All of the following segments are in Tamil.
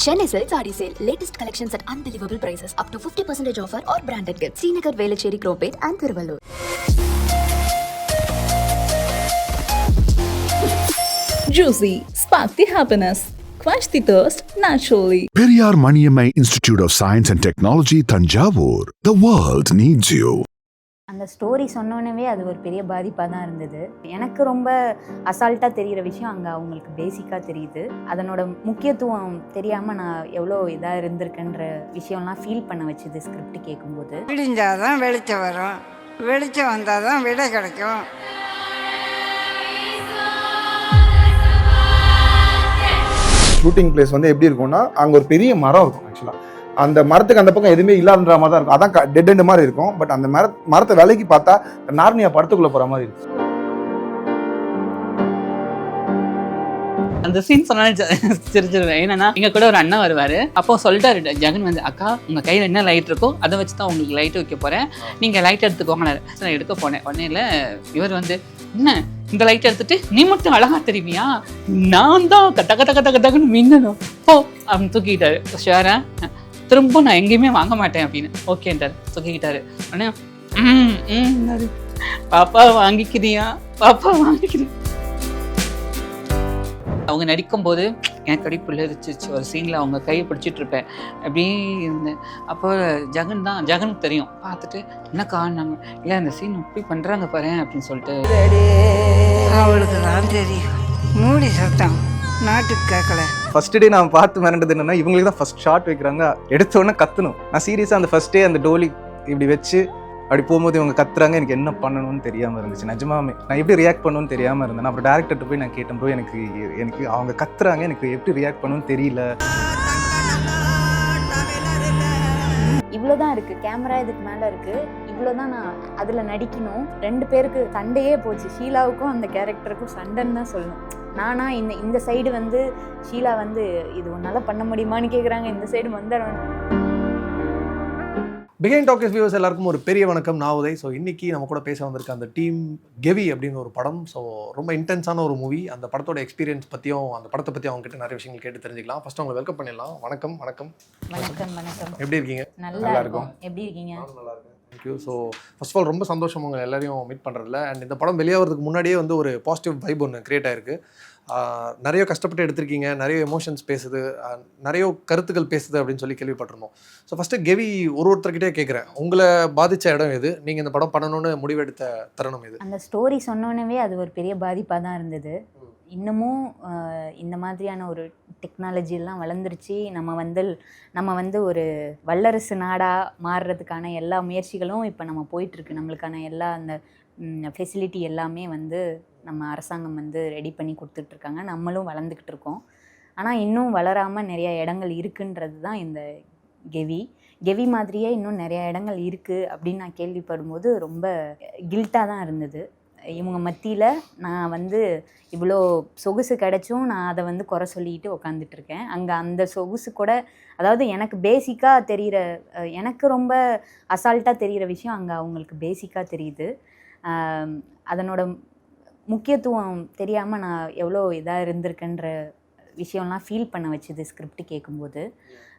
Chennai Silk Sari Sale. Latest collections at unbelievable prices. Up to 50% offer or branded gifts. Srinagar, Velachery, Cropet and Thiruvallur. Juicy. Spark the happiness. Quench the thirst naturally. Periyar Maniyamai Institute of Science and Technology, Tanjavur. The world needs you. அந்த ஸ்டோரி சொன்னோன்னே அது ஒரு பெரிய பாதிப்பாக தான் இருந்தது. எனக்கு ரொம்ப அசால்ட்டாக தெரிகிற விஷயம் அங்கே அவங்களுக்கு பேசிக்காக தெரியுது. அதனோட முக்கியத்துவம் தெரியாமல் நான் எவ்வளோ இதாக இருந்திருக்கேன்ற விஷயம்லாம் ஃபீல் பண்ண வச்சுது ஸ்கிரிப்ட் கேட்கும்போது விடிஞ்சாதான் வெளிச்சம் வரும். வெளிச்சம் வந்தால் தான் விடை கிடைக்கும். ஷூட்டிங் பிளேஸ் வந்து எப்படி இருக்கும்னா அங்கே ஒரு பெரிய மரம் இருக்கும் ஆக்சுவலாக அந்த மரத்துக்கு அந்த பக்கம் எதுவுமே இல்லாதன்ற மாதிரி தான் இருக்கும். அதான் டெட் எண்டு மாதிரி இருக்கும். பட் அந்த மர மரத்தை விலைக்கு பார்த்தா நார்னியா படத்துக்குள்ளே போகிற மாதிரி இருக்கும் அந்த சீன் சொன்னாலே சிரிச்சிருவேன். என்னன்னா எங்க கூட ஒரு அண்ணா வருவாரு. அப்போ சொல்லிட்டாரு ஜெகன் வந்து அக்கா உங்க கையில என்ன லைட் இருக்கோ அதை வச்சு தான் உங்களுக்கு லைட் வைக்க போறேன். நீங்க லைட் எடுத்துக்கோங்க நான் எடுக்க போனேன். உடனே இல்லை இவர் வந்து என்ன? இந்த லைட் எடுத்துட்டு நீ மட்டும் அழகா தெரியுமியா நான் தான் கட்ட கட்ட கட்ட கட்டக்குன்னு மின்னணும். போ அப்படின்னு தூக்கிட்டாரு. ஷேரா திரும்ப நான் எங்கேயுமே வாங்க மாட்டேன் அப்படின்னு. ஓகேன்றாரு தூக்கிக்கிட்டாரு உடனே ம் ம் பாப்பா வாங்கிக்கிறியா? பாப்பா வாங்கிக்கிறியா அவங்க நடிக்கும்போது எனக்கு அடி பிள்ளைச்சிச்சு ஒரு சீனில் அவங்க கையை பிடிச்சிட்டு இருப்பேன். அப்படியே இருந்தேன். அப்போ ஜெகன் தான் ஜெகனுக்கு தெரியும். பார்த்துட்டு என்ன காணாங்க இல்லை அந்த சீன் இப்படி பண்ணுறாங்க பாரு அப்படின்னு சொல்லிட்டு. அவளுக்கு தான் தெரியும். மூடி சத்தம். நாட்டுக்கு கேட்கல. ஃபர்ஸ்ட் டே நான் பார்த்து மிரண்டது என்னன்னா இவங்களுக்கு தான் ஃபர்ஸ்ட் ஷாட் வைக்கிறாங்க. எடுத்தோடனே கத்தணும். நான் சீரியஸாக அந்த ஃபர்ஸ்ட் டே அந்த டோலி இப்படி வச்சு அப்படி போகும்போது இவங்க கத்துறாங்க. எனக்கு என்ன பண்ணணும்னு தெரியாமல் இருந்துச்சு. நிஜமாவே. நான் எப்படி ரியாக்ட் பண்ணணும்னு தெரியாமல் இருந்தேன். அப்புறம் டேரக்டர்கிட்ட போய் நான் கேட்டேன் ப்ரோ எனக்கு எனக்கு அவங்க கத்துறாங்க. எனக்கு எப்படி ரியாக்ட் பண்ணணும்னு தெரியல. இவ்வளோ தான் இருக்குது கேமரா இதுக்கு மேலே இருக்குது இவ்வளோ தான் நான் அதில் நடிக்கணும். ரெண்டு பேருக்கு சண்டையே போச்சு. ஷீலாவுக்கும் அந்த கேரக்டருக்கும் சண்டைன்னு தான் சொல்லணும். நானா இந்த இந்த சைடு வந்து ஷீலா வந்து இது உன்னால் பண்ண முடியுமான்னு கேட்குறாங்க இந்த சைடு வந்துடுவேன் பிகைன் டாக்கஸ் வியூவர்ஸ் எல்லாருக்கும் ஒரு பெரிய வணக்கம். நான் உதய். ஸோ இன்னைக்கு நம்ம கூட பேச வந்திருக்க அந்த டீம் கெவி அப்படின்னு ஒரு படம். ஸோ ரொம்ப இன்டென்ஸான ஒரு மூவி அந்த படத்தோட எக்ஸ்பீரியன்ஸ் பற்றியும் அந்த படத்தை பற்றி அவங்க கிட்ட நிறைய விஷயங்கள் கேட்டு தெரிஞ்சுக்கலாம். ஃபர்ஸ்ட் அவங்க வெல்கம் பண்ணிடலாம். வணக்கம் வணக்கம். வணக்கம் வணக்கம். எப்படி இருக்கீங்க? நல்லா இருக்கும். எப்படி இருக்கீங்க? நல்லா இருக்கேன். Thank you so first of all ரொம்ப சந்தோஷம் உங்க எல்லாரையும் மீட் பண்ணுறதுல அண்ட் இந்த படம் வெளியாகிறதுக்கு முன்னாடியே வந்து ஒரு பாசிட்டிவ் வைப் ஒன்று கிரியேட் ஆயிருக்கு. நிறைய கஷ்டப்பட்டு எடுத்திருக்கீங்க நிறைய எமோஷன்ஸ் பேசுது நிறைய கருத்துக்கள் பேசுது அப்படின்னு சொல்லி கேள்விப்பட்டிருந்தோம். ஸோ ஃபஸ்ட்டு கெவி ஒரு ஒருத்தர்கிட்டே கேட்குறேன் உங்களை பாதிச்ச இடம் எது? நீங்கள் இந்த படம் பண்ணணும்னு முடிவெடுத்த தருணம் எது? அந்த ஸ்டோரி சொன்னோன்னே அது ஒரு பெரிய பாதிப்பாக தான் இருந்தது. இன்னமும் இந்த மாதிரியான ஒரு டெக்னாலஜியெல்லாம் வளர்ந்துருச்சு. நம்ம வந்து நம்ம வந்து ஒரு வல்லரசு நாடாக மாறுறதுக்கான எல்லா முயற்சிகளும் இப்போ நம்ம போயிட்டுருக்கு. நம்மளுக்கான எல்லா அந்த ஃபெசிலிட்டி எல்லாமே வந்து நம்ம அரசாங்கம் வந்து ரெடி பண்ணி கொடுத்துட்ருக்காங்க. நம்மளும் வளர்ந்துக்கிட்டு இருக்கோம். ஆனால் இன்னும் வளராமல் நிறைய இடங்கள் இருக்குன்றது தான் இந்த கெவி. கெவி மாதிரியே இன்னும் நிறைய இடங்கள் இருக்குது அப்படின்னு நான் கேள்விப்படும்போது ரொம்ப கில்ட்டாக தான் இருந்தது. இவங்க மத்தியில் நான் வந்து இவ்வளோ சொகுசு கிடைச்சும் நான் அதை வந்து குறை சொல்லிட்டு உக்காந்துட்ருக்கேன் அங்கே அந்த சொகுசு கூட அதாவது எனக்கு பேசிக்காக தெரிகிற எனக்கு ரொம்ப அசால்ட்டாக தெரிகிற விஷயம் அங்கே அவங்களுக்கு பேசிக்காக தெரியுது. அதனோட முக்கியத்துவம் தெரியாமல் நான் எவ்வளோ இதாக இருந்திருக்கேன்ற விஷயம்லாம் ஃபீல் பண்ண வச்சுது ஸ்கிரிப்ட் கேட்கும்போது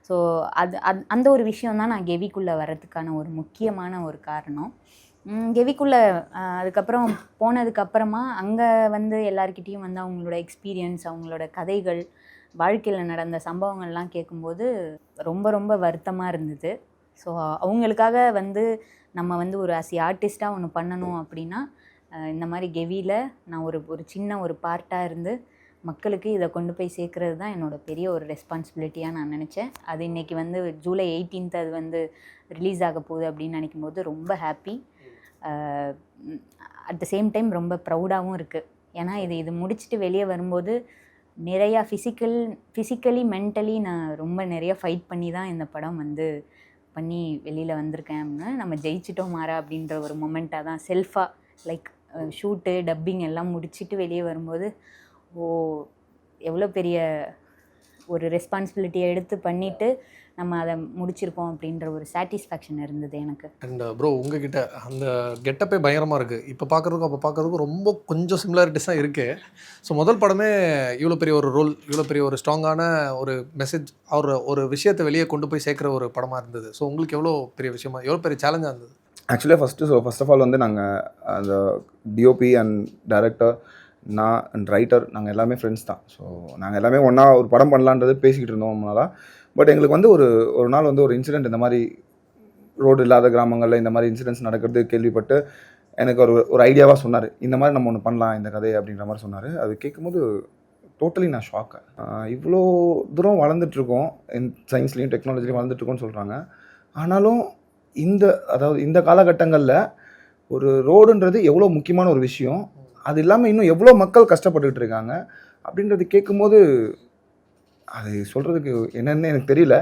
ஸோ அது அந் அந்த ஒரு விஷயம் தான் நான் கெவிக்குள்ளே வர்றதுக்கான ஒரு முக்கியமான ஒரு காரணம். கெவிக்குள்ளே அதுக்கப்புறம் போனதுக்கப்புறமா அங்கே வந்து எல்லாருக்கிட்டேயும் வந்து அவங்களோட எக்ஸ்பீரியன்ஸ் அவங்களோட கதைகள் வாழ்க்கையில் நடந்த சம்பவங்கள்லாம் கேட்கும்போது ரொம்ப ரொம்ப வருத்தமாக இருந்தது. ஸோ அவங்களுக்காக வந்து நம்ம வந்து ஒரு அசி ஆர்டிஸ்ட்டாக ஒன்று பண்ணணும் அப்படின்னா இந்த மாதிரி கெவியில் நான் ஒரு ஒரு சின்ன ஒரு பார்ட்டாக இருந்து மக்களுக்கு இதை கொண்டு போய் சேர்க்கறது தான் என்னோட பெரிய ஒரு ரெஸ்பான்சிபிலிட்டியாக நான் நினச்சேன். அது இன்றைக்கி வந்து ஜூலை 18th அது வந்து ரிலீஸ் ஆக போகுது அப்படின்னு நினைக்கும் போது ரொம்ப happy at the same time ரொம்ப ப்ரௌடாகவும் இருக்குது ஏன்னா இது இது முடிச்சுட்டு வெளியே வரும்போது நிறையா ஃபிசிக்கல் ஃபிசிக்கலி மென்டலி நான் ரொம்ப நிறைய ஃபைட் பண்ணி தான் இந்த படம் வந்து பண்ணி வெளியில் வந்திருக்கேன். அப்படின்னா நம்ம ஜெயிச்சிட்டோம் மாறா அப்படின்ற ஒரு மொமெண்ட்டாக தான் செல்ஃபாக லைக் ஷூட்டு டப்பிங் எல்லாம் முடிச்சுட்டு வெளியே வரும்போது ஓ எவ்வளோ பெரிய ஒரு ரெஸ்பான்சிபிலிட்டியை எடுத்து பண்ணிவிட்டு நம்ம அதை முடிச்சிருக்கோம் அப்படின்ற ஒரு சாட்டிஸ்ஃபேக்ஷன் இருந்தது எனக்கு. அண்ட் ப்ரோ உங்ககிட்ட அந்த கெட்டப்பே பயங்கரமாக இருக்குது இப்போ பார்க்குறதுக்கும் அப்போ பார்க்குறதுக்கும் ரொம்ப கொஞ்சம் சிமிலாரிட்டிஸ் தான் இருக்குது ஸோ முதல் படமே இவ்வளோ பெரிய ஒரு ரோல் இவ்வளோ பெரிய ஒரு ஸ்ட்ராங்கான ஒரு மெசேஜ் ஒரு ஒரு விஷயத்தை வெளியே கொண்டு போய் சேர்க்குற ஒரு படமாக இருந்தது. ஸோ உங்களுக்கு எவ்வளோ பெரிய விஷயமா எவ்வளோ பெரிய சேலஞ்சாக இருந்தது? ஆக்சுவலாக first so first of all வந்து நாங்கள் அந்த டிஓபி அண்ட் டைரக்டர் நான் அண்ட் ரைட்டர் நாங்கள் எல்லாமே ஃப்ரெண்ட்ஸ் தான். ஸோ நாங்கள் எல்லாமே ஒன்றா ஒரு படம் பண்ணலான்றது பேசிக்கிட்டு இருந்தோம் நாளா பட் எங்களுக்கு வந்து ஒரு ஒரு நாள் வந்து ஒரு இன்சிடென்ட் இந்த மாதிரி ரோடு இல்லாத கிராமங்களில் இந்த மாதிரி இன்சிடென்ட்ஸ் நடக்கிறது கேள்விப்பட்டு எனக்கு ஒரு ஒரு ஐடியாவாக சொன்னார். இந்த மாதிரி நம்ம ஒன்று பண்ணலாம் இந்த கதையை அப்படின்ற மாதிரி சொன்னார். அது கேட்கும்போது டோட்டலி நான் ஷாக்கு இவ்வளோ தூரம் வளர்ந்துட்டுருக்கோம் சயின்ஸ்லேயும் டெக்னாலஜிலையும் வளர்ந்துட்டுருக்கோம்னு சொல்கிறாங்க ஆனாலும் இந்த அதாவது இந்த காலகட்டங்களில் ஒரு ரோடுன்றது எவ்வளோ முக்கியமான ஒரு விஷயம். அது இல்லாமல் இன்னும் எவ்வளோ மக்கள் கஷ்டப்பட்டுக்கிட்டு இருக்காங்க. அப்படின்றது கேட்கும்போது அது சொல்கிறதுக்கு என்னென்னு எனக்கு தெரியல.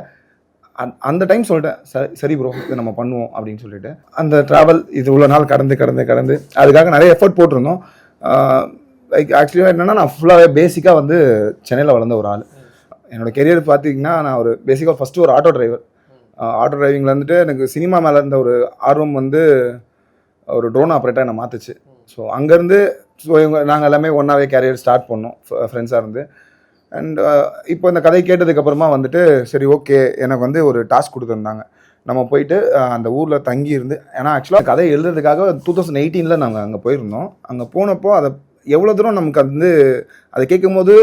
அந் அந்த டைம் சொல்லிட்டேன். சரி சரி ப்ரோ இதை நம்ம பண்ணுவோம் அப்படின்னு சொல்லிட்டு. அந்த ட்ராவல் இது இவ்வளோ நாள் கடந்து கடந்து கடந்து அதுக்காக நிறைய எஃபர்ட் போட்டிருந்தோம். லைக் ஆக்சுவலாக என்னென்னா நான் ஃபுல்லாகவே பேசிக்காக வந்து சென்னையில் வளர்ந்த ஒரு ஆள். என்னோட கெரியர் பார்த்தீங்கன்னா நான் ஒரு பேசிக்காக ஃபஸ்ட்டு ஒரு ஆட்டோ டிரைவர் ஆட்டோ டிரைவிங்கில் வந்துட்டு எனக்கு சினிமா மேலே இருந்த ஒரு ஆர்வம் வந்து ஒரு ட்ரோன் ஆப்ரேட்டாக என்னை மாற்றுச்சு ஸோ அங்கேருந்து ஸோ இவங்க நாங்கள் எல்லாமே ஒன்றாவே கேரியர் ஸ்டார்ட் பண்ணோம் ஃப்ரெண்ட்ஸாக இருந்து. அண்ட் uh, இப்போ இந்த கதை கேட்டதுக்கப்புறமா வந்துட்டு சரி ஓகே எனக்கு வந்து ஒரு டாஸ்க் கொடுத்துருந்தாங்க. நம்ம போயிட்டு அந்த ஊரில் தங்கி இருந்து ஏன்னா ஆக்சுவலாக கதை எழுதுறதுக்காக டூ தௌசண்ட் எயிட்டீனில் நாங்கள் அங்கே போயிருந்தோம். அங்கே போனப்போ அதை எவ்வளோ தூரம் நமக்கு வந்து அதை கேட்கும்போது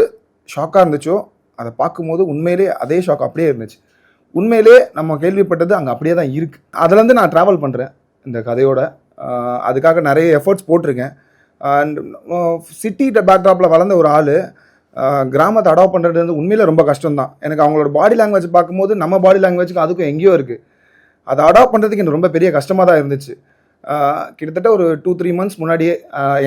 ஷாக்காக இருந்துச்சோ அதை பார்க்கும்போது உண்மையிலே அதே ஷாக் அப்படியே இருந்துச்சு. உண்மையிலே நம்ம கேள்விப்பட்டது அங்கே அப்படியே தான் இருக்குது அதுலேருந்து நான் ட்ராவல் பண்ணுறேன் இந்த கதையோட. அதுக்காக நிறைய எஃபர்ட்ஸ் போட்டிருக்கேன். அண்ட் சிட்டி பேக்ராப்பில் வளர்ந்த ஒரு ஆள் கிராமத்தை அடாப்ட் பண்ணுறது வந்து உண்மையில் ரொம்ப கஷ்டம் தான் எனக்கு அவங்களோட பாடி லாங்குவேஜ் பார்க்கும்போது நம்ம பாடி லாங்குவேஜுக்கு அதுக்கும் எங்கேயோ இருக்குது அதை அடாப்ட் பண்ணுறதுக்கு எனக்கு ரொம்ப பெரிய கஷ்டமாக தான் இருந்துச்சு கிட்டத்தட்ட ஒரு டூ த்ரீ மந்த்ஸ் முன்னாடியே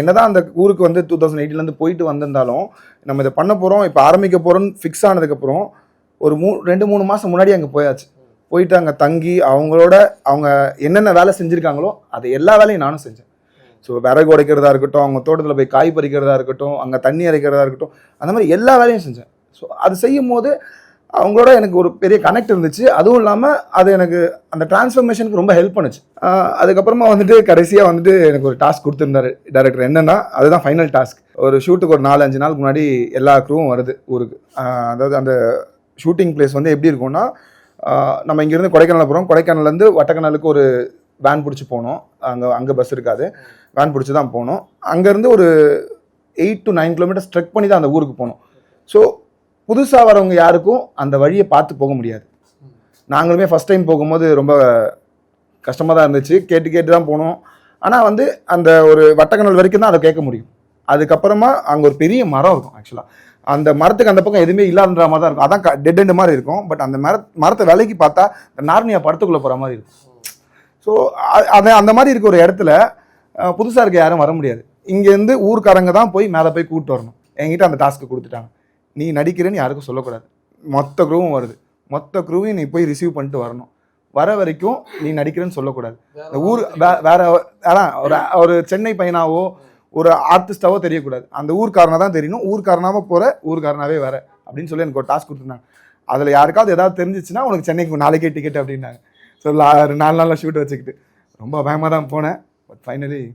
என்ன தான் அந்த ஊருக்கு வந்து டூ தௌசண்ட் எயிட்டிலேருந்து போயிட்டு வந்திருந்தாலும் நம்ம இதை பண்ண போகிறோம் இப்போ ஆரம்பிக்க போகிறோம்னு ஃபிக்ஸ் ஆனதுக்கப்புறம் ஒரு மூ ரெண்டு மூணு மாதம் முன்னாடி அங்கே போயாச்சு. போயிட்டு அங்கே தங்கி அவங்களோட அவங்க என்னென்ன வேலை செஞ்சுருக்காங்களோ அது எல்லா வேலையும் நானும் செஞ்சேன். ஸோ விறகு உடைக்கிறதா இருக்கட்டும் அவங்க தோட்டத்தில் போய் காய் பறிக்கிறதா இருக்கட்டும் அங்கே தண்ணி இறைக்கிறதா இருக்கட்டும் அந்த மாதிரி எல்லா வேலையும் செஞ்சேன். ஸோ அது செய்யும் போது அவங்களோட எனக்கு ஒரு பெரிய கனெக்ட் இருந்துச்சு. அதுவும் இல்லாமல் அது எனக்கு அந்த டிரான்ஸ்ஃபர்மேஷனுக்கு ரொம்ப ஹெல்ப் பண்ணுச்சு. அதுக்கப்புறமா வந்துட்டு கடைசியாக வந்துட்டு எனக்கு ஒரு டாஸ்க் கொடுத்துருந்தாரு டேரக்டர் என்னென்னா அதுதான் ஃபைனல் டாஸ்க் ஒரு ஷூட்டுக்கு ஒரு நாலு அஞ்சு நாளுக்கு முன்னாடி எல்லா க்ரூவும் வருது ஊருக்கு. அதாவது அந்த ஷூட்டிங் பிளேஸ் வந்து எப்படி இருக்கும்னா நம்ம இங்கேருந்து கொடைக்கானல் போகிறோம் கொடைக்கானல்லேருந்து வட்டக்கனலுக்கு ஒரு வேன் பிடிச்சி போனோம். அங்கே அங்கே பஸ் இருக்காது. வேன் பிடிச்சி தான் போனோம். அங்கேருந்து ஒரு eight to nine kilometres trek பண்ணி தான் அந்த ஊருக்கு போனோம். ஸோ புதுசாக வரவங்க யாருக்கும் அந்த வழியை பார்த்து போக முடியாது. நாங்களுமே ஃபஸ்ட் டைம் போகும்போது ரொம்ப கஷ்டமாக தான் இருந்துச்சு. கேட்டு கேட்டு தான் போனோம். ஆனால் வந்து அந்த ஒரு வட்டக்கணல் வரைக்கும் தான் அதை கேட்க முடியும். அதுக்கப்புறமா அங்கே ஒரு பெரிய மரம் இருக்கும் ஆக்சுவலாக அந்த மரத்துக்கு அந்த பக்கம் எதுவுமே இல்லாதன்ற மாதிரி தான் இருக்கும். அதான் டெட் எண்டு மாதிரி இருக்கும். பட் அந்த மர மரத்தை விலைக்கு பார்த்தா இந்த நார்னியா படத்துக்குள்ளே போகிற மாதிரி இருக்கும். ஸோ அது அந்த மாதிரி இருக்க ஒரு இடத்துல புதுசாக இருக்க யாரும் வர முடியாது. இங்கேருந்து ஊர்க்காரங்க தான் போய் மேலே போய் கூப்பிட்டு வரணும். என்கிட்ட அந்த டாஸ்க்கு கொடுத்துட்டாங்க. நீ நடிக்கிறேன்னு யாருக்கும் சொல்லக்கூடாது. மொத்த குரூவும் வருது. மொத்த குரூவையும் நீ போய் ரிசீவ் பண்ணிட்டு வரணும். வர வரைக்கும் நீ நடிக்கிறேன்னு சொல்லக்கூடாது. இந்த ஊர் வேற அதான் ஒரு ஒரு சென்னை பையனாவோ ஒரு ஆர்டிஸ்டாவோ தெரியக்கூடாது. அந்த ஊர்க்காரனை தான் தெரியணும். ஊர்க்காரனாவ போகிற ஊர்க்காரனாவே வர அப்படின்னு சொல்லி எனக்கு ஒரு டாஸ்க் கொடுத்துருந்தாங்க. அதில் யாருக்காவது ஏதாவது தெரிஞ்சிச்சுன்னா உனக்கு சென்னைக்கு நாளைக்கே டிக்கெட் அப்படின்னாங்க. ஸோ நாலு நாளில் ஷூட் வச்சுக்கிட்டு. ரொம்ப பயமாக தான் போனேன். பட் ஃபைனலி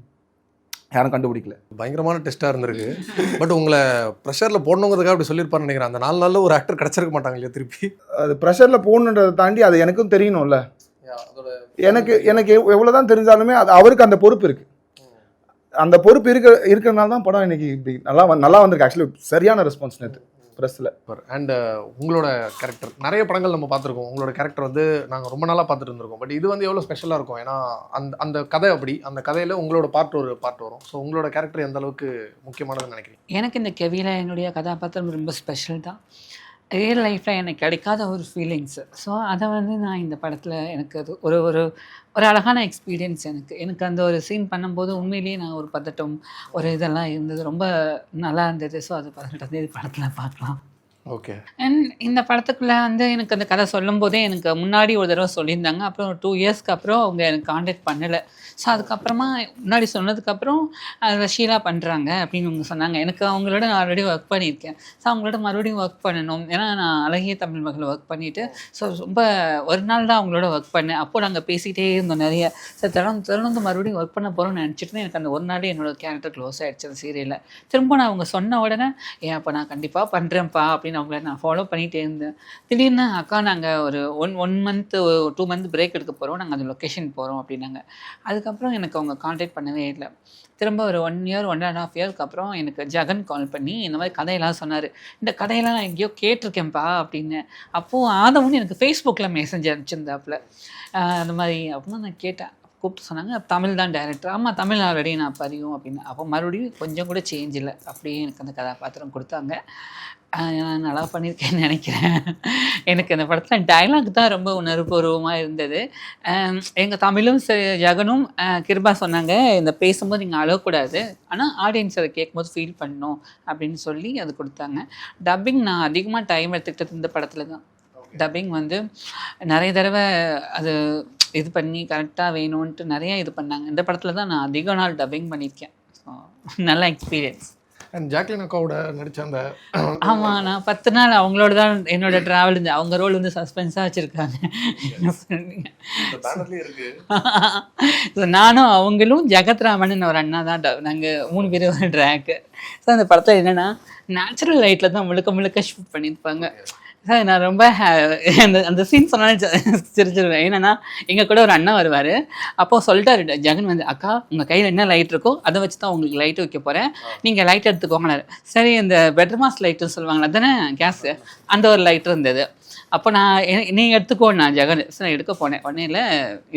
யாரும் கண்டுபிடிக்கல. பயங்கரமான டெஸ்ட்டாக இருந்திருக்கு. பட் உங்களை ப்ரெஷரில் போடணுங்கிறதுக்காக அப்படி சொல்லியிருப்பாருன்னு நினைக்கிறேன். அந்த நாலு நாளில் ஒரு ஆக்டர் கிடச்சிருக்க மாட்டாங்க இல்லையா திருப்பி? அது ப்ரெஷரில் போகணுன்றதை தாண்டி அது எனக்கும் தெரியணும்ல. எனக்கு எனக்கு எவ்- எவ்வளவுதான் தெரிஞ்சாலுமே அது அவருக்கு அந்த பொறுப்பு இருக்கு. அந்த பொறுப்பு இருக்க இருக்கிறனால தான் படம் இன்னைக்கு இப்படி நல்லா நல்லா வந்திருக்கு. ஆக்சுவலி சரியான ரெஸ்பான்ஸ் நேற்று ப்ரெஸ்ஸில் அண்ட் உங்களோட கேரக்டர் நிறைய படங்கள் நம்ம பார்த்துருக்கோம். உங்களோட கேரக்டர் வந்து நாங்கள் ரொம்ப நாளாக பார்த்துட்டு இருந்திருக்கோம். பட் இது வந்து எவ்வளோ ஸ்பெஷலாக இருக்கும்? ஏன்னா அந்த அந்த கதை அப்படி அந்த கதையில் உங்களோட பார்ட் ஒரு பார்ட் வரும். ஸோ உங்களோட கேரக்டர் எந்த அளவுக்கு முக்கியமானதுன்னு நினைக்கிறீங்க? எனக்கு இந்த கெவியில் என்னுடைய கதாபாத்திரம் ரொம்ப ஸ்பெஷல் தான். ரியல் லைஃப்பில் எனக்கு கிடைக்காத ஒரு ஃபீலிங்ஸு ஸோ அதை வந்து நான் இந்த படத்தில் எனக்கு அது ஒரு ஒரு ஒரு அழகான எக்ஸ்பீரியன்ஸ் எனக்கு. எனக்கு அந்த ஒரு சீன் பண்ணும்போது உண்மையிலேயே நான் ஒரு பதட்டம் ஒரு இதெல்லாம் இருந்தது. ரொம்ப நல்லா இருந்தது. ஸோ அது பதினெட்டாம் தேதி படத்தில் பார்க்கலாம். ஓகே அண்ட் இந்த படத்துக்குள்ள வந்து எனக்கு அந்த கதை சொல்லும் போதே எனக்கு முன்னாடி ஒரு தடவை சொல்லியிருந்தாங்க. அப்புறம் ஒரு டூ இயர்ஸ்க்கு அப்புறம் அவங்க எனக்கு காண்டாக்ட் பண்ணலை. ஸோ அதுக்கப்புறமா முன்னாடி சொன்னதுக்கப்புறம் அதை ஷீலா பண்ணுறாங்க அப்படின்னு அவங்க சொன்னாங்க. எனக்கு அவங்களோட நான் ஆல்ரெடி ஒர்க் பண்ணியிருக்கேன். ஸோ அவங்களோட மறுபடியும் ஒர்க் பண்ணணும். ஏன்னா நான் அழகிய தமிழ் மகள் ஒர்க் பண்ணிவிட்டு ஸோ ரொம்ப ஒரு நாள் தான் அவங்களோட ஒர்க் பண்ணேன். அப்போ நாங்கள் பேசிகிட்டே இருந்தோம் நிறைய. ஸோ திறந்து திறந்து மறுபடியும் ஒர்க் பண்ண போகிறோம்னு நினச்சிட்டு எனக்கு அந்த ஒரு நாளே என்னோட கேரக்டர் க்ளோஸ் ஆகிடுச்சு அந்த சீரியலில் திரும்ப நான் அவங்க சொன்ன உடனே ஏன் அப்போ நான் கண்டிப்பாக பண்ணுறேன்ப்பா அப்படின்னு அவங்கள நான் ஃபாலோ பண்ணிகிட்டே இருந்தேன். திடீர்னு அக்கா நாங்கள் ஒரு one one month two month break எடுக்க போகிறோம் நாங்கள் அந்த லொக்கேஷன் போகிறோம் அப்படின்னாங்க. அதுக்கப்புறம் எனக்கு அவங்க கான்டாக்ட் பண்ணவே இல்லை. திரும்ப ஒரு one year one and half இயர்க்கு அப்புறம் எனக்கு ஜெகன் கால் பண்ணி இந்த மாதிரி கதையெல்லாம் சொன்னார். இந்த கதையெல்லாம் நான் எங்கேயோ கேட்டிருக்கேன்ப்பா அப்படின்னு. அப்போது ஆதவன் எனக்கு ஃபேஸ்புக்கில் மெசேஜ் அனுப்பிச்சிருந்தாப்புல. அந்த மாதிரி அப்படின்னு நான் கேட்டேன். கூப்பிட்டு சொன்னாங்க தமிழ் தான் டைரக்டர் ஆமாம் தமிழ் ஆல்ரெடி நான் பதியும் அப்படின்னு. அப்போ மறுபடியும் கொஞ்சம் கூட சேஞ்ச் இல்லை. அப்படியே எனக்கு அந்த கதாபாத்திரம் கொடுத்தாங்க. நான் நல்லா பண்ணியிருக்கேன்னு நினைக்கிறேன். எனக்கு அந்த படத்தில் டைலாக் தான் ரொம்ப உணர்வுபூர்வமாக இருந்தது. எங்கள் தமிழும் சரி ஜெகனும் கிருபா சொன்னாங்க இந்த பேசும்போது நீங்கள் அழக்கூடாது. ஆனால் ஆடியன்ஸ் அதை கேட்கும்போது ஃபீல் பண்ணணும் அப்படின்னு சொல்லி அது கொடுத்தாங்க. டப்பிங் நான் அதிகமாக டைம் எடுத்துக்கிட்டது இந்த படத்தில் தான். டப்பிங் வந்து நிறைய தடவை அது இது பண்ணி கரெக்டாக வேணும்ன்ட்டு நிறைய இது பண்ணாங்க. இந்த படத்தில் தான் நான் அதிக நாள் டப்பிங் பண்ணியிருக்கேன். ஸோ நல்ல எக்ஸ்பீரியன்ஸ் அண்ட் ஜாக்லின் அக்காவோட நடிச்ச அந்த ஆமாம் நான் பத்து நாள் அவங்களோட தான் என்னோட ட்ராவல் இருந்து அவங்க ரோல் வந்து சஸ்பென்ஸாக வச்சுருக்காங்க. நானும் அவங்களும் ஜெகத்ராமன் ஒரு அண்ணா தான். நாங்கள் மூணு பேர் ஒரு ட்ராக்கு ஸோ அந்த படத்தில் என்னென்னா நேச்சுரல் லைட்டில் தான் முழுக்க முழுக்க ஷூட் பண்ணியிருப்பாங்க. சார் நான் ரொம்ப அந்த அந்த சீன் சொன்னாலும் சிரிச்சிருவேன். என்னன்னா எங்கள் கூட ஒரு அண்ணா வருவார். அப்போ சொல்லிட்டாரு ஜெகன் வந்து அக்கா உங்கள் கையில் என்ன லைட் இருக்கோ அதை வச்சு தான் உங்களுக்கு லைட் வைக்க போகிறேன் நீங்கள் லைட் எடுத்துக்கோங்கனாரு சரி இந்த பெட்ரமாஸ் லைட்டுன்னு சொல்லுவாங்களே தானே கேஸு அந்த ஒரு லைட் இருந்தது. அப்போ நான் நீங்கள் எடுத்துக்கோ நான் ஜெகன். சார் நான் எடுக்க போனேன். உடனே இல்லை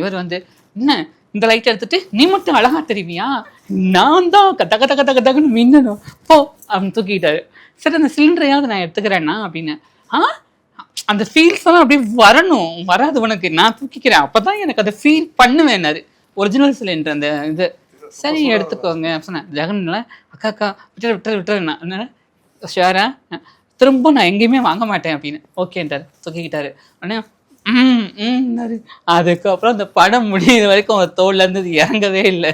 இவர் வந்து என்ன இந்த லைட் எடுத்துட்டு நீ மட்டும் அழகா தெரிவியா? நான் தான் கத்த கத்த கத்த கட்டக்குன்னு மின்னணும். போ அப்படின்னு தூக்கிட்டாரு. சரி அந்த சிலிண்டரையாவது நான் எடுத்துக்கிறேன்னா அப்படின்னு. ஆ? அந்த ஃபீல்ஸ் எல்லாம் அப்படியே வரணும். வராது உனக்கு. நான் தூக்கிக்கிறேன். அப்பதான் எனக்கு அதை ஃபீல் பண்ணுவேன்னாரு ஒரிஜினல் சிலிண்டர் அந்த இது. சரி எடுத்துக்கோங்க. சொன்னேன். ஜெகன்ல அக்கா அக்கா விட்டுரு விட்டுரு விட்டுரு நான் ஷுவரா திரும்ப நான் எங்கேயுமே வாங்க மாட்டேன் அப்படின்னு. ஓகேன்றாரு தூக்கிக்கிட்டாரு. உடனே ம் ம்னாரு அதுக்கப்புறம் அந்த படம் முடியிற வரைக்கும் அவர் தோல்ல இருந்து அது இறங்கவே இல்லை.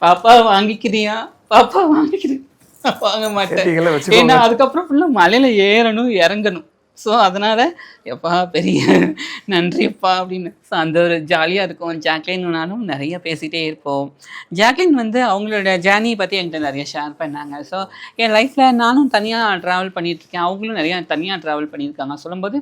பாப்பா வாங்கிக்கிறியா? பாப்பா வாங்கிக்கிறேன் வாங்க மாட்டேன். ஏன்னா அதுக்கப்புறம் ஃபுல்லாக மலையில ஏறணும் இறங்கணும். ஸோ அதனால எப்பா பெரிய நன்றிப்பா அப்படின்னு. ஸோ அந்த ஒரு ஜாலியாக இருக்கும். ஜாக்லின் நானும் நிறைய பேசிகிட்டே இருப்போம். ஜாக்லின் வந்து அவங்களோட ஜேர்னியை பற்றி என்கிட்ட நிறைய ஷேர் பண்ணாங்க. ஸோ என் லைஃப்பில் நானும் தனியாக ட்ராவல் பண்ணியிருக்கேன் அவங்களும் நிறையா தனியாக ட்ராவல் பண்ணியிருக்காங்க. சொல்லும்போது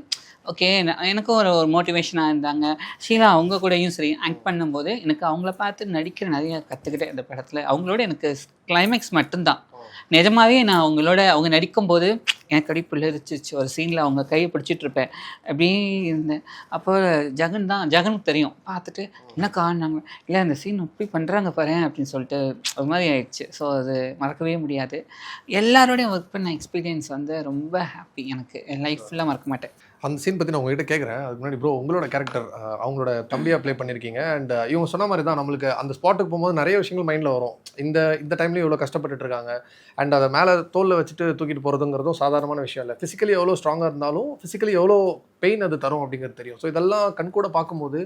ஓகே எனக்கும் ஒரு ஒரு மோட்டிவேஷனாக இருந்தாங்க. ஷீலா அவங்க கூடயும் சரி ஆக்ட் பண்ணும்போது எனக்கு அவங்கள பார்த்து நடிக்கிற நிறைய கற்றுக்கிட்டேன் இந்த படத்தில். அவங்களோட எனக்கு கிளைமேக்ஸ் மட்டும்தான். நிஜமாவே நான் அவங்களோட அவங்க நடிக்கும் போது எனக்கு அப்படி பிள்ளைச்சிச்சு ஒரு சீனில் அவங்க கையை பிடிச்சிட்டு இருப்பேன். அப்படியே இருந்தேன். அப்போ ஜெகன் தான் ஜெகனுக்கு தெரியும். பார்த்துட்டு என்ன காணாங்க இல்லை அந்த சீன் இப்படி பண்ணுறாங்க பாரு அப்படின்னு சொல்லிட்டு ஒரு மாதிரி ஆயிடுச்சு. ஸோ அது மறக்கவே முடியாது. எல்லாரோடையும் ஒர்க் பண்ண எக்ஸ்பீரியன்ஸ் வந்து ரொம்ப ஹாப்பி எனக்கு. என் லைஃப் ஃபுல்லாக மறக்க மாட்டேன். அந்த சீன் பற்றி நான் உங்ககிட்ட கேட்குறேன் அதுக்கு முன்னாடி ப்ரோ உங்களோட கேரக்டர் அவங்களோட தம்பியாக ப்ளே பண்ணியிருக்கீங்க அண்ட் இவங்க சொன்ன மாதிரி தான் நம்மளுக்கு அந்த ஸ்பாட்டுக்கு போகும்போது நிறைய விஷயங்கள் மைண்டில் வரும். இந்த இந்த டைம்லேயும் இவ்வளோ கஷ்டப்பட்டுட்டு இருக்காங்க. அண்ட் அதை மேலே தோலில் வச்சுட்டு தூக்கிட்டு போகிறதுங்கிறதும் சாதாரணமான விஷயம் இல்லை. ஃபிசிக்கலி எவ்வளோ ஸ்ட்ராங்காக இருந்தாலும் ஃபிசிக்கலி எவ்வளோ பெயின் அது தரும் அப்படிங்கிறது தெரியும். ஸோ இதெல்லாம் கண்கூட பார்க்கும்போது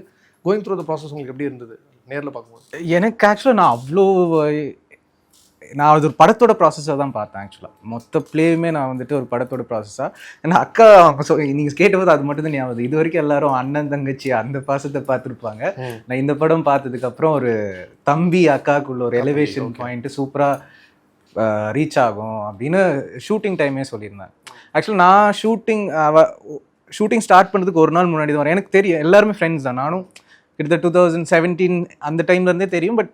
கோயிங் த்ரூ த ப்ராசஸ் உங்களுக்கு எப்படி இருந்தது? நேரில் பார்க்கும்போது. எனக்கு ஆக்சுவலாக நான் அவ்வளோ நான் அது ஒரு படத்தோட ப்ராசஸாக தான் பார்த்தேன் ஆக்சுவலாக மொத்த ப்ளேயுமே நான் வந்துட்டு ஒரு படத்தோட ப்ராசஸாக ஏன்னா அக்கா அவங்க சொ நீங்கள் கேட்டபோது அது மட்டும் தான் ஞாபகம் இது வரைக்கும் எல்லாரும் அண்ணன் தங்கச்சி அந்த பாசத்தை பார்த்துருப்பாங்க. நான் இந்த படம் பார்த்ததுக்கப்புறம் ஒரு தம்பி அக்காக்குள்ள ஒரு எலிவேஷன். பாயிண்ட்டு சூப்பராக ரீச் ஆகும் அப்படின்னு ஷூட்டிங் டைமே சொல்லியிருந்தேன். ஆக்சுவலாக நான் ஷூட்டிங் ஷூட்டிங் ஸ்டார்ட் பண்ணதுக்கு ஒரு நாள் முன்னாடி தான் எனக்கு தெரியும். எல்லாருமே ஃப்ரெண்ட்ஸ் தான். நானும் கிட்டத்தட்ட டூ தௌசண்ட் செவன்டீன் அந்த டைம்லேருந்தே தெரியும். பட்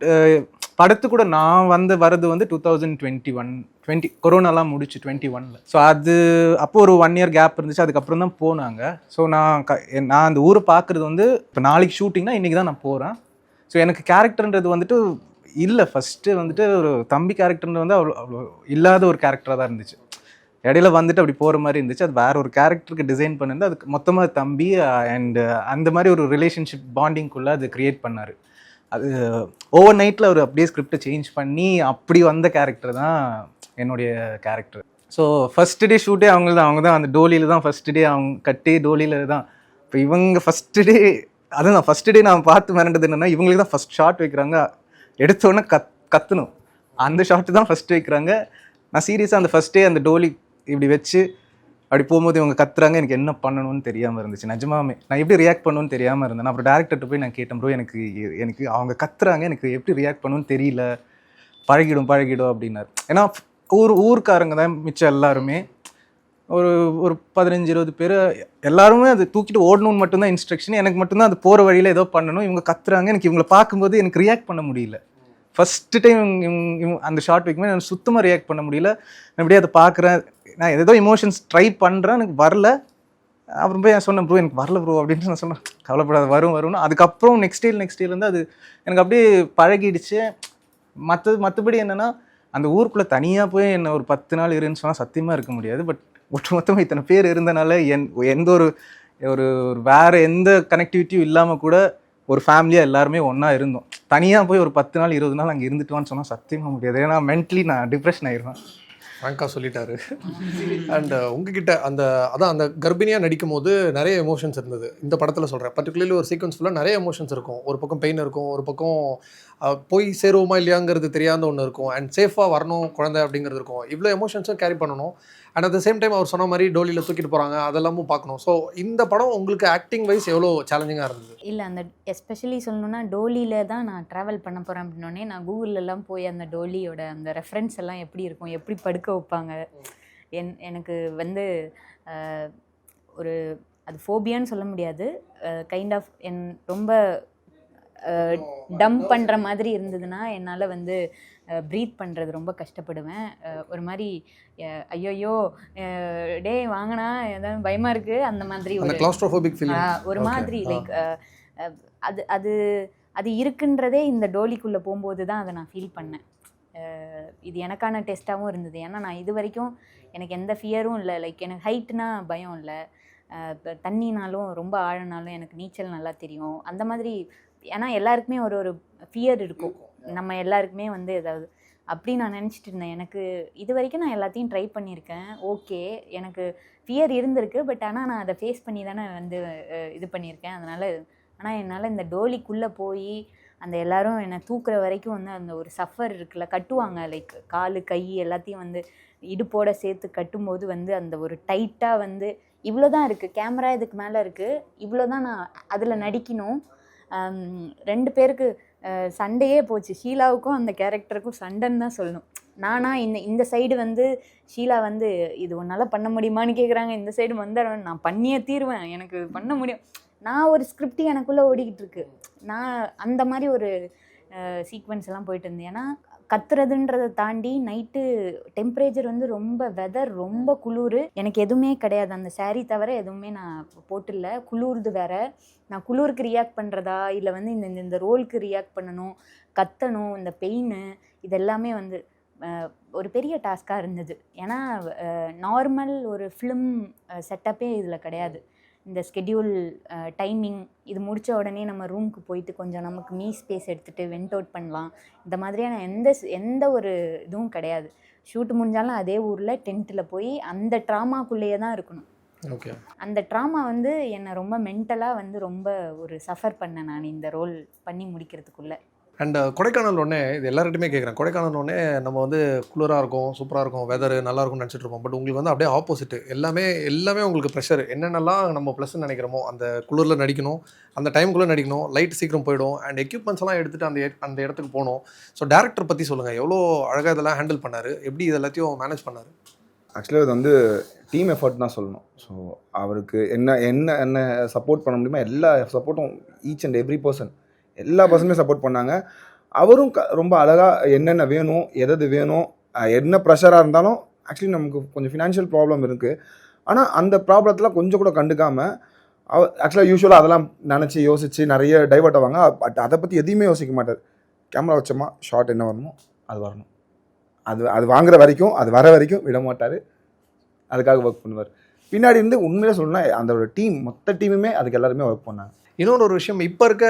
படத்து கூட நான் வந்து வரது வந்து two thousand twenty one twenty கொரோனாலாம் முடிச்சு டுவெண்ட்டி ஒனில் ஸோ அது அப்போ ஒரு ஒன் இயர் கேப் இருந்துச்சு. அதுக்கப்புறம் தான் போனாங்க. ஸோ நான் க என் நான் அந்த ஊரை பார்க்குறது வந்து இப்போ நாளைக்கு ஷூட்டிங்னா இன்றைக்கி தான் நான் போகிறேன் ஸோ எனக்கு கேரக்டர்ன்றது வந்துட்டு இல்லை. ஃபஸ்ட்டு வந்துட்டு ஒரு தம்பி கேரக்டர்ன்றது வந்து அவ்வளோ அவ்வளோ இல்லாத ஒரு கேரக்டராக தான் இருந்துச்சு. இடையில வந்துட்டு அப்படி போகிற மாதிரி இருந்துச்சு. அது வேற ஒரு கேரக்டருக்கு டிசைன் பண்ணிருந்து அதுக்கு மொத்தமாக தம்பி அண்ட் அந்த மாதிரி ஒரு ரிலேஷன்ஷிப் பாண்டிங்குள்ளே அது கிரியேட் பண்ணார். அது ஓவர் நைட்டில் அவர் அப்படியே ஸ்கிரிப்டை சேஞ்ச் பண்ணி அப்படி வந்த கேரக்டர் தான் என்னுடைய கேரக்டர் ஸோ ஃபர்ஸ்ட் டே ஷூட்டே அவங்க தான் அவங்க தான் அந்த டோலியில் தான் ஃபர்ஸ்ட் டே அவங்க கட்டி டோலியில் தான். இப்போ இவங்க ஃபஸ்ட்டு டே அதுதான் ஃபஸ்ட்டு டே நான் பார்த்து மிரண்டது என்னென்னா இவங்களுக்கு தான் ஃபஸ்ட் ஷாட் வைக்கிறாங்க. எடுத்தோடனே கத் கத்தணும். அந்த ஷார்ட்டு தான் ஃபஸ்ட்டு வைக்கிறாங்க. நான் சீரியஸாக அந்த ஃபர்ஸ்ட் டே அந்த டோலி இப்படி வச்சு அப்படி போகும்போது இவங்க கத்துறாங்க எனக்கு என்ன பண்ணணும்னு தெரியாமல் இருந்துச்சு. நிஜமாமே நான் எப்படி ரியாக்ட் பண்ணணும்னு தெரியாமல் இருந்தேன் அப்புறம் டேரக்டர்கிட்ட போய் நான் கேட்டேன் ப்ரோ எனக்கு எனக்கு அவங்க கத்துறாங்க எனக்கு எப்படி ரியாக்ட் பண்ணணும்னு தெரியல. பழகிடும் பழகிடும் அப்படின்னாரு. ஏன்னா ஊர் ஊர்க்காரங்க தான் மிச்சம் எல்லாருமே. ஒரு ஒரு பதினஞ்சு இருபது பேர் எல்லாருமே அது தூக்கிட்டு ஓடணும்னு மட்டும்தான் இன்ஸ்ட்ரக்ஷன் எனக்கு மட்டும்தான் அது போகிற வழியில் ஏதோ பண்ணணும். இவங்க கத்துறாங்க எனக்கு இவங்களை பார்க்கும்போது எனக்கு ரியாக்ட் பண்ண முடியல. ஃபஸ்ட்டு டைம் இவங்க அந்த ஷார்ட் வைக்குமே எனக்கு சுத்தமாக ரியாக்ட் பண்ண முடியல. நான் அப்படியே அதை பார்க்குறேன். நான் ஏதோ இமோஷன்ஸ் ட்ரை பண்ணுறேன் எனக்கு வரல. அப்புறம் போய் நான் சொன்னேன் ப்ரோ எனக்கு வரல ப்ரோ அப்படின்ட்டு நான் சொன்னேன். கவலைப்படாத வரும் வரும்னு. அதுக்கப்புறம் நெக்ஸ்ட் டே நெக்ஸ்ட் டேலேருந்து அது எனக்கு அப்படியே பழகிடுச்சு. மற்றது மற்றபடி என்னென்னா அந்த ஊருக்குள்ளே தனியாக போய் என்ன ஒரு பத்து நாள் இருன்னு சொன்னால் சத்தியமாக இருக்க முடியாது. பட் ஒட்டுமொத்தமாக இத்தனை பேர் இருந்தனால என் எந்த ஒரு ஒரு ஒரு வேறு எந்த கனெக்டிவிட்டியும் இல்லாமல் கூட ஒரு ஃபேமிலியாக எல்லாருமே ஒன்றா இருந்தோம். தனியாக போய் ஒரு பத்து நாள் இருபது நாள் அங்கே இருந்துட்டுவான்னு சொன்னால் சத்தியமாக முடியாது. ஏன்னா மென்ட்லி நான் டிப்ரெஷன் ஆயிடுவேன் ஃப்ராங்காக சொல்லிட்டாரு. அண்ட் uh, உங்ககிட்ட அந்த அதான் அந்த கர்ப்பிணியாக நடிக்கும் போது நிறைய எமோஷன்ஸ் இருந்தது. இந்த படத்தில் சொல்கிறேன் பர்டிகுலர்லி ஒரு சீக்வன்ஸ் ஃபுல்லாக நிறைய எமோஷன்ஸ் இருக்கும். ஒரு பக்கம் பெயின் இருக்கும் ஒரு பக்கம் போய் சேருவோமா இல்லையாங்கிறது தெரியாத ஒன்று இருக்கும். அண்ட் சேஃபாக வரணும் குழந்தை அப்படிங்கிறது இருக்கும். இவ்வளோ எமோஷன்ஸும் கேரி பண்ணணும். And at the same time அவர் சொன்ன மாதிரி டோலியில் தூக்கிட்டு போகிறாங்க அதெல்லாமும் பார்க்கணும். ஸோ இந்த படம் உங்களுக்கு ஆக்டிங் வைஸ் எவ்வளோ சேலஞ்சிங்காக இருந்தது? இல்லை அந்த எஸ்பெஷலி சொல்லணும்னா டோலியில் தான் நான் ட்ராவல் பண்ண போகிறேன் அப்படின்னோடனே நான் கூகுள்லலாம் போய் அந்த டோலியோட அந்த ரெஃபரன்ஸ் எல்லாம் எப்படி இருக்கும் எப்படி படுக்க வைப்பாங்க. என் எனக்கு வந்து ஒரு அது ஃபோபியான்னு சொல்ல முடியாது. கைண்ட் ஆஃப் என் ரொம்ப டம்ப் பண்ணுற மாதிரி இருந்ததுன்னா என்னால் வந்து ப்ரீத் பண்ணுறது ரொம்ப கஷ்டப்படுவேன். ஒரு மாதிரி ஐயோயோ டேய் வாங்கினா ஏதாவது பயமாக இருக்குது அந்த மாதிரி ஒரு. மாதிரி. லைக் அது அது அது இருக்குன்றதே இந்த டோலிக்குள்ளே போகும்போது தான் அதை நான் ஃபீல் பண்ணேன். இது எனக்கான டெஸ்ட்டாகவும் இருந்தது. ஏன்னா நான் இது வரைக்கும் எனக்கு எந்த ஃபியரும் இல்லை. லைக் எனக்கு ஹைட்னா பயம் இல்லை. இப்போ தண்ணினாலும் ரொம்ப ஆழனாலும் எனக்கு நீச்சல் நல்லா தெரியும். அந்த மாதிரி ஏன்னா எல்லாருக்குமே ஒரு ஒரு ஃபியர் இருக்கும். நம்ம எல்லாருக்குமே வந்து ஏதாவது. அப்படி நான் நினச்சிட்டு இருந்தேன். எனக்கு இது வரைக்கும் நான் எல்லாத்தையும் ட்ரை பண்ணியிருக்கேன். ஓகே எனக்கு ஃபியர் இருந்திருக்கு. பட் ஆனால் நான் அதை ஃபேஸ் பண்ணி தானே வந்து இது பண்ணியிருக்கேன். அதனால் ஆனால் என்னால் இந்த டோலிக்குள்ளே போய் அந்த எல்லாரும் என்னை தூக்குற வரைக்கும் வந்து அந்த ஒரு சஃபர் இருக்குல்ல கட்டுவாங்க. லைக் காலு கை எல்லாத்தையும் வந்து இடுப்போட சேர்த்து கட்டும்போது வந்து அந்த ஒரு டைட்டாக வந்து இவ்வளோ தான் இருக்குது கேமரா இதுக்கு மேலே இருக்குது இவ்வளோ தான் நான் அதில் நடிக்கணும். ரெண்டு பேருக்கு சண்டையே போச்சு. ஷீலாவுக்கும் அந்த கேரக்டருக்கும் சண்டைன்னு தான் சொல்லணும். நானா இந்த இந்த சைடு வந்து ஷீலா வந்து இது உன்னால் பண்ண முடியுமான்னு கேட்குறாங்க இந்த சைடு வந்துடுவேன் நான் பண்ணியே தீருவேன். எனக்கு பண்ண முடியும். நான் ஒரு ஸ்கிரிப்ட் எனக்குள்ளே ஓடிக்கிட்டு இருக்கு. நான் அந்த மாதிரி ஒரு சீக்வன்ஸ் எல்லாம் போயிட்டு இருந்தேன். ஏன்னா கத்துறதுன்றதை தாண்டி நைட்டு டெம்பரேச்சர் வந்து ரொம்ப வெதர் ரொம்ப குளிர். எனக்கு எதுவுமே கிடையாது. அந்த சேரீ தவிர எதுவுமே நான் போட்டில்ல. குளிருது வேற. நான் குளிருக்கு ரியாக்ட் பண்ணுறதா இல்லை வந்து இந்த இந்த- இந்த ரோலுக்கு ரியாக்ட் பண்ணணும். கத்தணும். இந்த பெயின் இதெல்லாமே வந்து ஒரு பெரிய டாஸ்காக இருந்தது. ஏன்னா நார்மல் ஒரு ஃபிலிம் செட்டப்பே இதில் கிடையாது. இந்த ஸ்கெடியூல் டைமிங் இது முடிச்ச உடனே நம்ம ரூமுக்கு போயிட்டு கொஞ்சம் நமக்கு மீ ஸ்பேஸ் எடுத்துகிட்டு வெண்ட் அவுட் பண்ணலாம். இந்த மாதிரியான எந்த எந்த ஒரு இதுவும் கிடையாது. ஷூட் முடிஞ்சாலும் அதே ஊரில் டென்ட்டில் போய் அந்த ட்ராமாக்குள்ளேயே தான் இருக்கணும். ஓகே அந்த ட்ராமா வந்து என்னை ரொம்ப மென்டலாக வந்து ரொம்ப ஒரு சஃபர் பண்ணேன் நான் இந்த ரோல் பண்ணி முடிக்கிறதுக்குள்ளே. அண்ட் uh, கொடைக்கானல் ஒன்னே இது எல்லார்கிட்டையுமே கேட்குறேன் கொடைக்கானல் ஒன்னே நம்ம வந்து குளிராக இருக்கும் சூப்பராக இருக்கும் வெதர் நல்லா இருக்கும்னு நினச்சிட்டு இருப்போம். பட் உங்களுக்கு வந்து அப்படியே ஆப்போசிட் எல்லாமே எல்லாமே உங்களுக்கு ப்ரெஷர் என்னென்னலாம் நம்ம ப்ளஸ்ன்னு நினைக்கிறோமோ அந்த குளிரில் நடிக்கணும் அந்த டைமுக்குள்ளே நடிக்கணும் லைட் சீக்கிரம் போயிடும் அண்ட் எக்யூப்மெண்ட்ஸ் எல்லாம் எடுத்துகிட்டு அந்த அந்த இடத்துக்கு போகணும். ஸோ டேரக்டர் பற்றி சொல்லுங்கள் எவ்வளோ அழகாக இதெல்லாம் ஹேண்டில் பண்ணார்? எப்படி இது எல்லாத்தையும் மேனேஜ் பண்ணார்? ஆக்சுவலாக இது வந்து டீம் எஃபர்ட் தான் சொல்லணும். ஸோ அவருக்கு என்ன என்ன என்ன சப்போர்ட் பண்ண முடியுமோ எல்லா சப்போர்ட்டும் ஈச் அண்ட் எவ்ரி பர்சன் எல்லா பர்சனுமே சப்போர்ட் பண்ணாங்க. அவரும் க ரொம்ப அழகாக என்னென்ன வேணும் எதது வேணும் என்ன ப்ரெஷராக இருந்தாலும் ஆக்சுவலி நமக்கு கொஞ்சம் ஃபினான்ஷியல் ப்ராப்ளம் இருக்குது ஆனால் அந்த ப்ராப்ளத்தெலாம் கொஞ்சம் கூட கண்டுக்காமல் அவ ஆக்சுவலாக யூஸ்வலாக அதெல்லாம் நினச்சி யோசித்து நிறைய டைவர்ட் ஆவாங்க. பட் அதை பற்றி எதையுமே யோசிக்க மாட்டார். கேமரா வச்சோமா ஷார்ட் என்ன வரணுமோ அது வரணும். அது அது வாங்குற வரைக்கும் அது வர வரைக்கும் விட மாட்டார். அதுக்காக ஒர்க் பண்ணுவார். பின்னாடி இருந்து உண்மையிலே சொல்லணும்னா அந்த டீம் மொத்த டீமுமே அதுக்கு எல்லாருமே ஒர்க் பண்ணாங்க. இன்னொரு ஒரு விஷயம் இப்போ இருக்க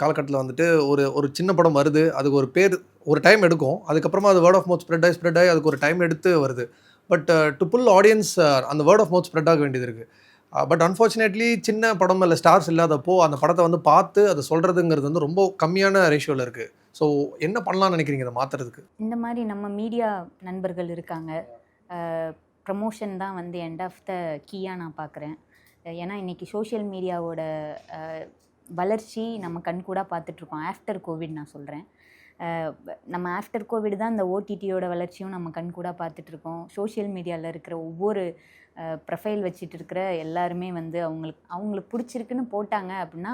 காலகட்டத்தில் வந்துட்டு ஒரு ஒரு சின்ன படம் வருது அதுக்கு ஒரு பேர் ஒரு டைம் எடுக்கும் அதுக்கப்புறமா அது வேர்ட் ஆஃப் மவுத் ஸ்ப்ரெட் ஆகி ஸ்ப்ரெட் ஆகி அதுக்கு ஒரு டைம் எடுத்து வருது. பட் டு புல் ஆடியன்ஸ் அந்த வேர்ட் ஆஃப் மவுத் ஸ்ப்ரெட் ஆக வேண்டியது இருக்குது பட் அன்ஃபார்ச்சுனேட்லி சின்ன படம் இல்லை ஸ்டார்ஸ் இல்லாதப்போ அந்த படத்தை வந்து பார்த்து அதை சொல்கிறதுங்கிறது வந்து ரொம்ப கம்மியான ரேஷியோவில் இருக்குது ஸோ என்ன பண்ணலாம்னு நினைக்கிறீங்க? இதை மாற்றுறதுக்கு இந்த மாதிரி நம்ம மீடியா நண்பர்கள் இருக்காங்க. ப்ரமோஷன் தான் வந்து எண்ட் ஆஃப் த கீயாக நான் பார்க்குறேன் ஏன்னா இன்றைக்கி சோஷியல் மீடியாவோட வளர்ச்சி நம்ம கண்கூடாக பார்த்துட்ருக்கோம். ஆஃப்டர் கோவிட் நான் சொல்கிறேன் நம்ம ஆஃப்டர் கோவிட் தான் இந்த ஓடிடியோட வளர்ச்சியும் நம்ம கண்கூடாக பார்த்துட்ருக்கோம். சோஷியல் மீடியாவில் இருக்கிற ஒவ்வொரு ப்ரொஃபைல் வச்சுட்டு இருக்கிற எல்லாருமே வந்து அவங்களுக்கு அவங்களுக்கு பிடிச்சிருக்குன்னு போட்டாங்க அப்படின்னா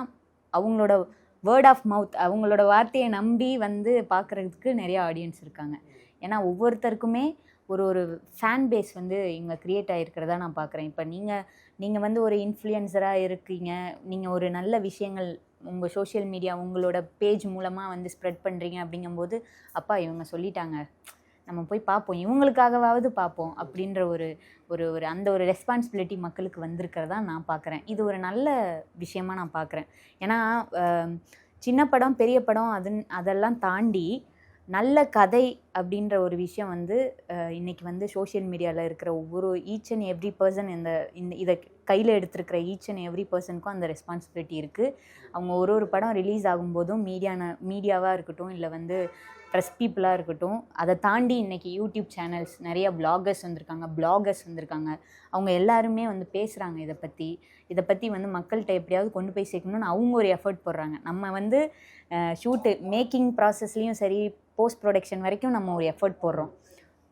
அவங்களோட வேர்ட் ஆஃப் மவுத் அவங்களோட வார்த்தையை நம்பி வந்து பார்க்குறதுக்கு நிறைய ஆடியன்ஸ் இருக்காங்க. ஏன்னா ஒவ்வொருத்தருக்குமே ஒரு ஒரு ஃபேன் பேஸ் வந்து இங்கே க்ரியேட் ஆகிருக்கிறதா நான் பார்க்குறேன் இப்போ நீங்கள் நீங்கள் வந்து ஒரு இன்ஃப்ளூயன்சராக இருக்கீங்க. நீங்கள் ஒரு நல்ல விஷயங்கள் உங்கள் சோஷியல் மீடியா உங்களோட பேஜ் மூலமாக வந்து ஸ்ப்ரெட் பண்ணுறீங்க அப்படிங்கும்போது அப்பா இவங்க சொல்லிட்டாங்க. நம்ம போய் பார்ப்போம் இவங்களுக்காகவாவது பார்ப்போம் அப்படின்ற ஒரு ஒரு ஒரு அந்த ஒரு ரெஸ்பான்சிபிலிட்டி மக்களுக்கு வந்திருக்கிறதா நான் பார்க்குறேன் இது ஒரு நல்ல விஷயமா நான் பார்க்குறேன் ஏன்னா சின்ன படம் பெரிய படம் அது அதெல்லாம் தாண்டி நல்ல கதை அப்படின்ற ஒரு விஷயம் வந்து இன்றைக்கி வந்து சோஷியல் மீடியாவில் இருக்கிற ஒவ்வொரு ஈச் அண்ட் எவ்ரி பர்சன் இந்த இந்த இதை கையில் எடுத்திருக்கிற ஈச் அண்ட் எவ்ரி பர்சனுக்கும் அந்த ரெஸ்பான்சிபிலிட்டி இருக்குது அவங்க ஒரு ஒரு படம் ரிலீஸ் ஆகும்போதும் மீடியான மீடியாவாக இருக்கட்டும் இல்லை வந்து ப்ரெஸ் பீப்புளாக இருக்கட்டும் அதை தாண்டி இன்றைக்கி யூடியூப் சேனல்ஸ் நிறைய பிளாகர்ஸ் வந்திருக்காங்க பிளாகர்ஸ் வந்திருக்காங்க. அவங்க எல்லாருமே வந்து பேசுகிறாங்க இதை பற்றி இதை பற்றி வந்து மக்கள்கிட்ட எப்படியாவது கொண்டு போய் சேர்க்கணும்னு அவங்க ஒரு எஃபர்ட் போடுறாங்க. நம்ம வந்து ஷூட்டு மேக்கிங் ப்ராசஸ்லேயும் சரி போஸ்ட் ப்ரொடக்ஷன் வரைக்கும் நம்ம ஒரு எஃபர்ட் போடுறோம்.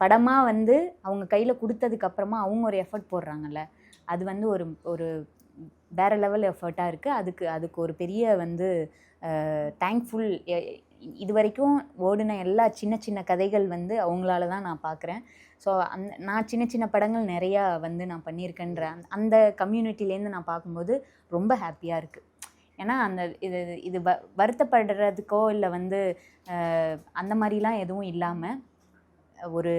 படமாக வந்து அவங்க கையில் கொடுத்ததுக்கப்புறமா அவங்க ஒரு எஃபர்ட் போடுறாங்கல்ல. அது வந்து ஒரு ஒரு வேறு லெவல் எஃபர்ட்டாக இருக்குது அதுக்கு அதுக்கு ஒரு பெரிய வந்து தேங்க்ஃபுல் இது வரைக்கும் ஓடின எல்லா சின்ன சின்ன கதைகள் வந்து அவங்களால தான் நான் பார்க்குறேன் ஸோ அந்த நான் சின்ன சின்ன படங்கள் நிறையா வந்து நான் பண்ணியிருக்கேன்ற அந்த அந்த கம்யூனிட்டிலேருந்து நான் பார்க்கும்போது ரொம்ப ஹாப்பியாக இருக்குது ஏன்னா அந்த இது இது வ வருத்தப்படுறதுக்கோ இல்லை வந்து அந்த மாதிரிலாம் எதுவும் இல்லாமல் ஒரு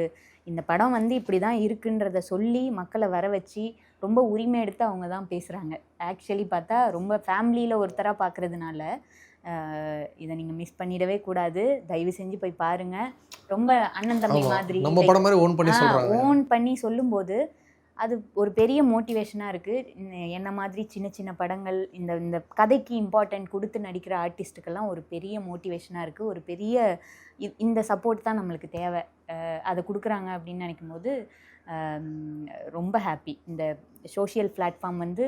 இந்த படம் வந்து இப்படி தான் இருக்குன்றத சொல்லி மக்களை வர வச்சு ரொம்ப உரிமை எடுத்து அவங்க தான் பேசுகிறாங்க ஆக்சுவலி பார்த்தா ரொம்ப ஃபேமிலியில் ஒருத்தராக பார்க்குறதுனால இதை நீங்கள் மிஸ் பண்ணிடவே கூடாது. தயவு செஞ்சு போய் பாருங்கள் ரொம்ப அண்ணன் தம்பி. மாதிரி ஓன் பண்ணி சொல்லும்போது அது ஒரு பெரிய மோட்டிவேஷனாக இருக்குது என்ன மாதிரி சின்ன சின்ன படங்கள் இந்த இந்த கதைக்கு இம்பார்ட்டன்ட் கொடுத்து நடிக்கிற ஆர்டிஸ்ட்டுக்கெல்லாம் ஒரு பெரிய மோட்டிவேஷனாக இருக்குது ஒரு பெரிய இந்த சப்போர்ட் தான் நம்மளுக்கு தேவை. அதை கொடுக்குறாங்க அப்படின்னு நினைக்கும் போது ரொம்ப ஹாப்பி இந்த சோஷியல் பிளாட்ஃபார்ம் வந்து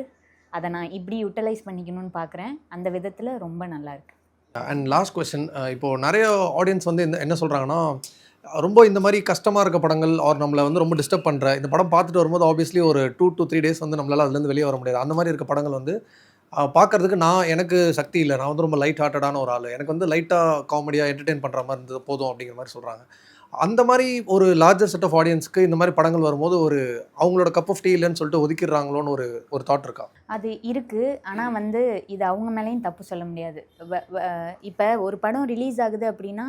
அதை நான் இப்படி யூட்டிலைஸ் பண்ணிக்கணும்னு பார்க்குறேன் அந்த விதத்தில் ரொம்ப நல்லாயிருக்கு அண்ட் லாஸ்ட் கொஸ்டின் இப்போது நிறைய ஆடியன்ஸ் வந்து இந்த என்ன சொல்கிறாங்கன்னா ரொம்ப இந்த மாதிரி கஷ்டமாக இருக்க படங்கள் ஆர் நம்மளை வந்து ரொம்ப டிஸ்டர்ப் பண்ணுற இந்த படம் பார்த்துட்டு வரும்போது ஆப்வியஸ்லி ஒரு டூ டூ த்ரீ டேஸ் வந்து நம்மளால் அதுலேருந்து வெளியே வர முடியாது. அந்த மாதிரி இருக்க படங்கள் வந்து பார்க்குறதுக்கு பார்க்கறதுக்கு நான் எனக்கு சக்தி இல்லை. நான் வந்து ரொம்ப லைட் ஹார்ட்டடான ஒரு ஆள். எனக்கு வந்து லைட்டாக காமெடியாக என்டர்டெயின் பண்ணுற மாதிரி இருந்தது போதும் அப்படிங்கிற மாதிரி சொல்கிறாங்க அந்த மாதிரி ஒரு லார்ஜர் செட் ஆஃப் ஆடியன்ஸ்க்கு இந்த மாதிரி படங்கள் வரும்போது ஒரு அவங்களோட கப் ஆஃப் டீ இல்லைன்னு சொல்லிட்டு ஒதுக்கிடுறாங்களோன்னு ஒரு ஒரு தாட் இருக்கா? அது இருக்குது ஆனால் வந்து இது அவங்க மேலேயும் தப்பு சொல்ல முடியாது. இப்போ ஒரு படம் ரிலீஸ் ஆகுது அப்படின்னா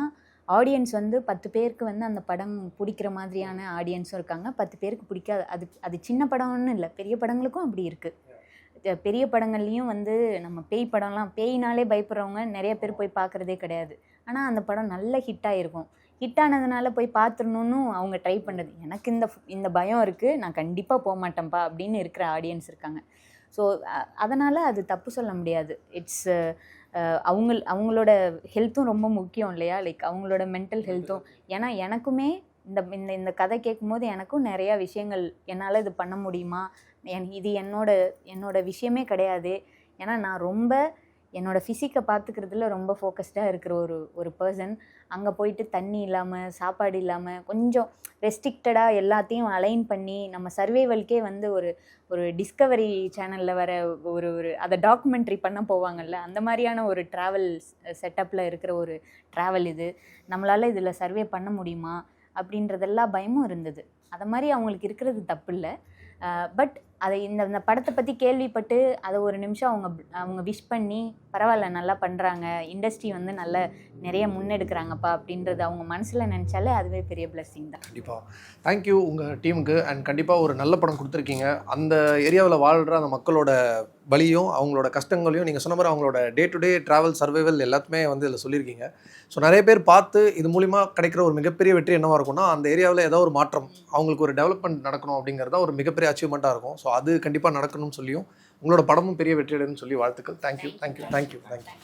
ஆடியன்ஸ் வந்து பத்து பேருக்கு வந்து அந்த படம் பிடிக்கிற மாதிரியான ஆடியன்ஸும் இருக்காங்க. பத்து பேருக்கு பிடிக்காது அது அது சின்ன படம்னு இல்லை. பெரிய படங்களுக்கும் அப்படி இருக்குது பெரிய படங்கள்லேயும் வந்து நம்ம பேய் படம்லாம் பேய்னாலே பயப்படுறவங்க நிறைய பேர் போய் பார்க்குறதே கிடையாது. ஆனால் அந்த படம் நல்ல ஹிட்டாக இருக்கும் ஹிட் ஆனதுனால போய் பார்த்துடணுன்னு அவங்க ட்ரை பண்ணுறது எனக்கு இந்த இந்த பயம் இருக்குது நான் கண்டிப்பாக போக மாட்டேன்ப்பா அப்படின்னு இருக்கிற ஆடியன்ஸ் இருக்காங்க. ஸோ அதனால் அது தப்பு சொல்ல முடியாது. இட்ஸ் அவங்க அவங்களோட ஹெல்த்தும் ரொம்ப முக்கியம் இல்லையா? லைக் அவங்களோட மென்டல் ஹெல்த்தும் ஏன்னா எனக்குமே இந்த இந்த இந்த கதை கேட்கும்போது எனக்கும் நிறையா விஷயங்கள் என்னால் இது பண்ண முடியுமா? என் இது என்னோட என்னோட விஷயமே கிடையாது. ஏன்னா நான் ரொம்ப என்னோடய ஃபிசிக்கை பார்த்துக்கிறதுல ரொம்ப ஃபோக்கஸ்டாக இருக்கிற ஒரு ஒரு பர்சன் அங்கே போயிட்டு தண்ணி இல்லாமல் சாப்பாடு இல்லாமல் கொஞ்சம் ரெஸ்ட்ரிக்டடாக எல்லாத்தையும் அலைன் பண்ணி நம்ம சர்வைவல்கே வந்து ஒரு ஒரு டிஸ்கவரி சேனலில் வர ஒரு ஒரு அதை டாக்குமெண்ட்ரி பண்ண போவாங்கல்ல? அந்த மாதிரியான ஒரு ட்ராவல் செட்டப்பில் இருக்கிற ஒரு ட்ராவல் இது. நம்மளால் இதில் சர்வே பண்ண முடியுமா? அப்படின்றதெல்லாம் பயமும் இருந்தது. அதை மாதிரி அவங்களுக்கு இருக்கிறது தப்பு இல்லை. பட் அதை இந்த இந்த படத்தை பற்றி கேள்விப்பட்டு அதை ஒரு நிமிஷம் அவங்க அவங்க விஷ் பண்ணி பரவாயில்ல நல்லா பண்ணுறாங்க இண்டஸ்ட்ரி வந்து நல்ல நிறைய முன்னெடுக்கிறாங்கப்பா அப்படின்றது அவங்க மனசில் நினச்சாலே அதுவே பெரிய பிளஸ்ஸிங் தான். கண்டிப்பாக தேங்க்யூ உங்கள் டீமுக்கு. அண்ட் கண்டிப்பாக ஒரு நல்ல படம் கொடுத்துருக்கீங்க. அந்த ஏரியாவில் வாழ்கிற அந்த மக்களோட வலியும் அவங்களோட கஷ்டங்களையும் நீங்கள் சொன்ன மாதிரி அவங்களோட day to day travel survival எல்லாத்துமே வந்து இதில் சொல்லியிருக்கீங்க. ஸோ நிறைய பேர் பார்த்து இது மூலிமா கிடைக்கிற ஒரு மிகப்பெரிய வெற்றி என்னவாக இருக்கும்னா அந்த ஏரியாவில் ஏதோ ஒரு மாற்றம் அவங்களுக்கு ஒரு டெவலப்மெண்ட் நடக்கணும் அப்படிங்கிறது தான் ஒரு மிகப்பெரிய அச்சீவ்மெண்ட்டாக இருக்கும். ஸோ அது கண்டிப்பாக நடக்கணும்னு சொல்லியும் உங்களோட படமும் பெரிய வெற்றியடைன்னு சொல்லி வாழ்த்துக்கள். Thank you thank you thank you thank you